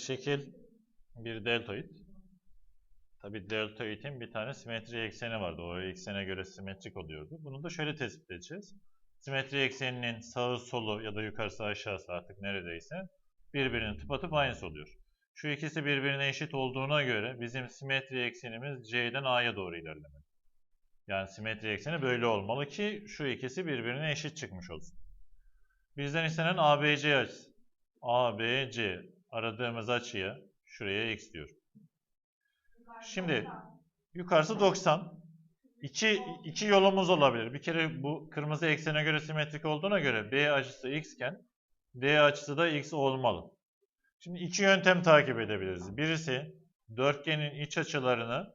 şekil bir deltoid. Tabi deltoidin bir tane simetri ekseni vardı. O eksene göre simetrik oluyordu. Bunu da şöyle tespit edeceğiz. Simetri ekseninin sağı solu ya da yukarısı aşağısı artık neredeyse birbirinin tıpatıp aynısı oluyor. Şu ikisi birbirine eşit olduğuna göre bizim simetri eksenimiz C'den A'ya doğru ilerlemeli. Yani simetri ekseni böyle olmalı ki şu ikisi birbirine eşit çıkmış olsun. Bizden istenen ABC açısı. ABC aradığımız açıya şuraya x diyor. Şimdi yukarısı 90. İki, iki yolumuz olabilir. Bir kere bu kırmızı eksene göre simetrik olduğuna göre B açısı x iken D açısı da x olmalı. Şimdi iki yöntem takip edebiliriz. Birisi dörtgenin iç açılarını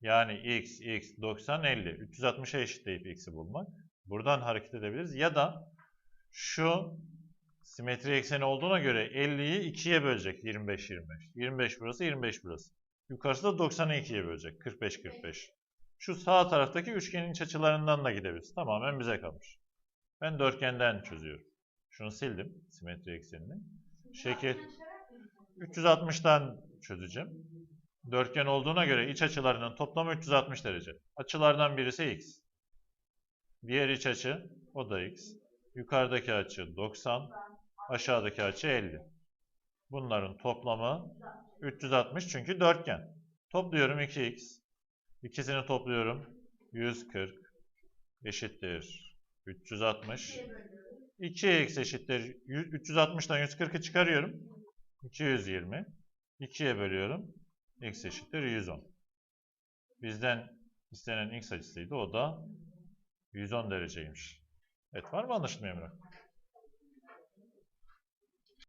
yani x, x, 90, 50. 360'a eşitleyip x'i bulmak. Buradan hareket edebiliriz. Ya da şu simetri ekseni olduğuna göre 50'yi 2'ye bölecek 25 25. 25 burası 25 burası. Yukarısı da 90'ı 2'ye bölecek 45 45. Şu sağ taraftaki üçgenin iç açılarından da gidebiliriz. Tamamen bize kalmış. Ben dörtgenden çözüyorum. Şunu sildim simetri eksenini. Şekil 360'dan çözeceğim. Dörtgen olduğuna göre iç açılarının toplamı 360 derece. Açılardan birisi x. Diğer iç açı o da x. Yukarıdaki açı 90, aşağıdaki açı 50. Bunların toplamı 360 çünkü dörtgen. Topluyorum 2x. İkisini topluyorum. 140 eşittir 360. 2x eşittir 100 360'dan 140'ı çıkarıyorum. 220. 2'ye bölüyorum. x eşittir 110. Bizden istenen x açısıydı. O da 110 dereceymiş. Evet var mı anlaşılma Emre?